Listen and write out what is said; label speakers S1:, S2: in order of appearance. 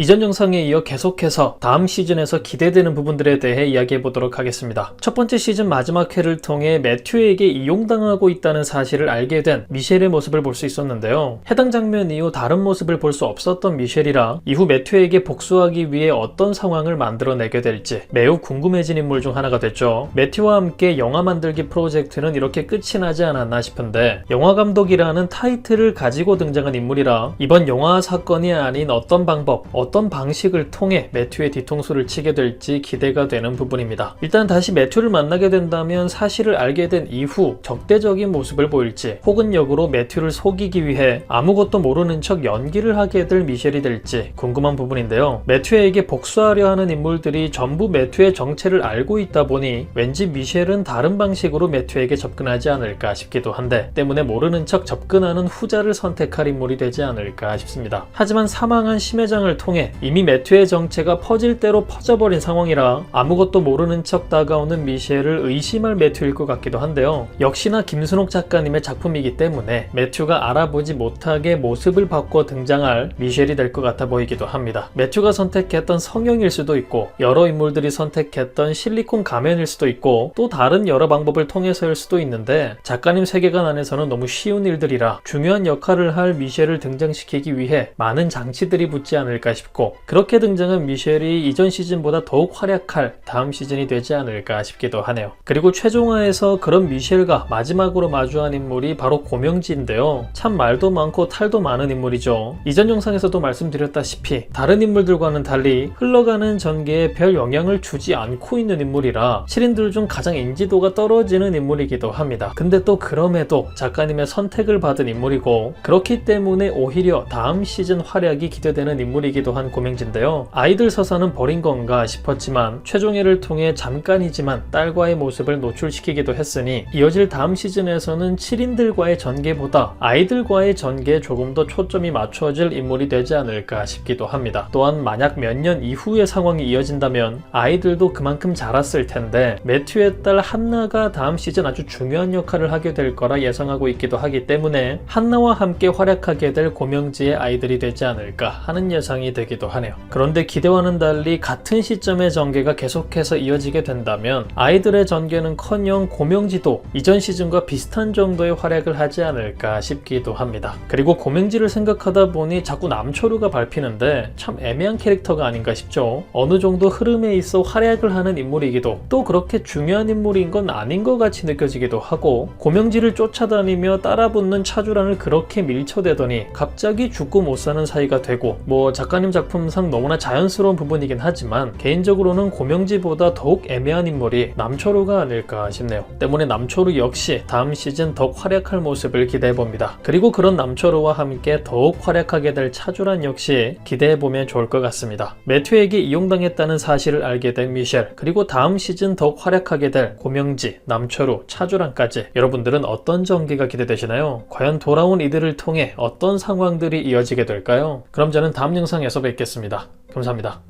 S1: 이전 영상에 이어 계속해서 다음 시즌에서 기대되는 부분들에 대해 이야기해 보도록 하겠습니다. 첫 번째 시즌 마지막 회를 통해 매튜에게 이용당하고 있다는 사실을 알게 된 미셸의 모습을 볼 수 있었는데요. 해당 장면 이후 다른 모습을 볼 수 없었던 미셸이라 이후 매튜에게 복수하기 위해 어떤 상황을 만들어내게 될지 매우 궁금해진 인물 중 하나가 됐죠. 매튜와 함께 영화 만들기 프로젝트는 이렇게 끝이 나지 않았나 싶은데 영화 감독이라는 타이틀을 가지고 등장한 인물이라 이번 영화 사건이 아닌 어떤 방법, 어떤 방식을 통해 매튜의 뒤통수를 치게 될지 기대가 되는 부분입니다. 일단 다시 매튜를 만나게 된다면 사실을 알게 된 이후 적대적인 모습을 보일지 혹은 역으로 매튜를 속이기 위해 아무것도 모르는 척 연기를 하게 될 미셸이 될지 궁금한 부분인데요. 매튜에게 복수하려 하는 인물들이 전부 매튜의 정체를 알고 있다 보니 왠지 미셸은 다른 방식으로 매튜에게 접근하지 않을까 싶기도 한데 때문에 모르는 척 접근하는 후자를 선택할 인물이 되지 않을까 싶습니다. 하지만 사망한 심회장을 통해 이미 매튜의 정체가 퍼질 대로 퍼져버린 상황이라 아무것도 모르는 척 다가오는 미셸을 의심할 매튜일 것 같기도 한데요. 역시나 김순옥 작가님의 작품이기 때문에 매튜가 알아보지 못하게 모습을 바꿔 등장할 미셸이 될 것 같아 보이기도 합니다. 매튜가 선택했던 성형일 수도 있고 여러 인물들이 선택했던 실리콘 가면일 수도 있고 또 다른 여러 방법을 통해서일 수도 있는데 작가님 세계관 안에서는 너무 쉬운 일들이라 중요한 역할을 할 미셸을 등장시키기 위해 많은 장치들이 붙지 않을까 싶고 그렇게 등장한 미셸이 이전 시즌보다 더욱 활약할 다음 시즌이 되지 않을까 싶기도 하네요. 그리고 최종화에서 그런 미셸과 마지막으로 마주한 인물이 바로 고명지인데요. 참 말도 많고 탈도 많은 인물이죠. 이전 영상에서도 말씀드렸다시피 다른 인물들과는 달리 흘러가는 전개에 별 영향을 주지 않고 있는 인물이라 시린들 중 가장 인지도가 떨어지는 인물이기도 합니다. 근데 또 그럼에도 작가님의 선택을 받은 인물이고 그렇기 때문에 오히려 다음 시즌 활약이 기대되는 인물이기도 한 고명진인데요. 아이들 서사는 버린 건가 싶었지만 최종회를 통해 잠깐이지만 딸과의 모습을 노출시키기도 했으니 이어질 다음 시즌에서는 7인들과의 전개보다 아이들과의 전개에 조금 더 초점이 맞춰질 인물이 되지 않을까 싶기도 합니다. 또한 만약 몇 년 이후의 상황이 이어진다면 아이들도 그만큼 자랐을 텐데 매튜의 딸 한나가 다음 시즌 아주 중요한 역할을 하게 될 거라 예상하고 있기도 하기 때문에 한나와 함께 활약하게 될 고명지의 아이들이 되지 않을까 하는 예상이 되기도 하네요. 그런데 기대와는 달리 같은 시점의 전개가 계속해서 이어지게 된다면 아이들의 전개는커녕 고명지도 이전 시즌과 비슷한 정도의 활약을 하지 않을까 싶기도 합니다. 그리고 고명지를 생각하다 보니 자꾸 남초루가 밟히는데 참 애매한 캐릭터가 아닌가 싶죠. 어느 정도 흐름에 있어 활약을 하는 인물이기도 또 그렇게 중요한 인물인 건 아닌 것 같이 느껴지기도 하고 고명지를 쫓아다니며 따라붙는 차주란을 그렇게 밀쳐대더니 갑자기 죽고 못 사는 사이가 되고 뭐 작가님 작품상 너무나 자연스러운 부분이긴 하지만 개인적으로는 고명지보다 더욱 애매한 인물이 남초루가 아닐까 싶네요. 때문에 남초루 역시 다음 시즌 더욱 활약할 모습을 기대해봅니다. 그리고 그런 남초루와 함께 더욱 활약하게 될 차주란 역시 기대해보면 좋을 것 같습니다. 매튜에게 이용당했다는 사실을 알게 된 미셸 그리고 다음 시즌 더욱 활약하게 될 고명지, 남초루, 차주란까지 여러분들은 어떤 전개가 기대되시나요? 과연 돌아온 이들을 통해 어떤 상황들이 이어지게 될까요? 그럼 저는 다음 영상에서 뵙겠습니다. 감사합니다.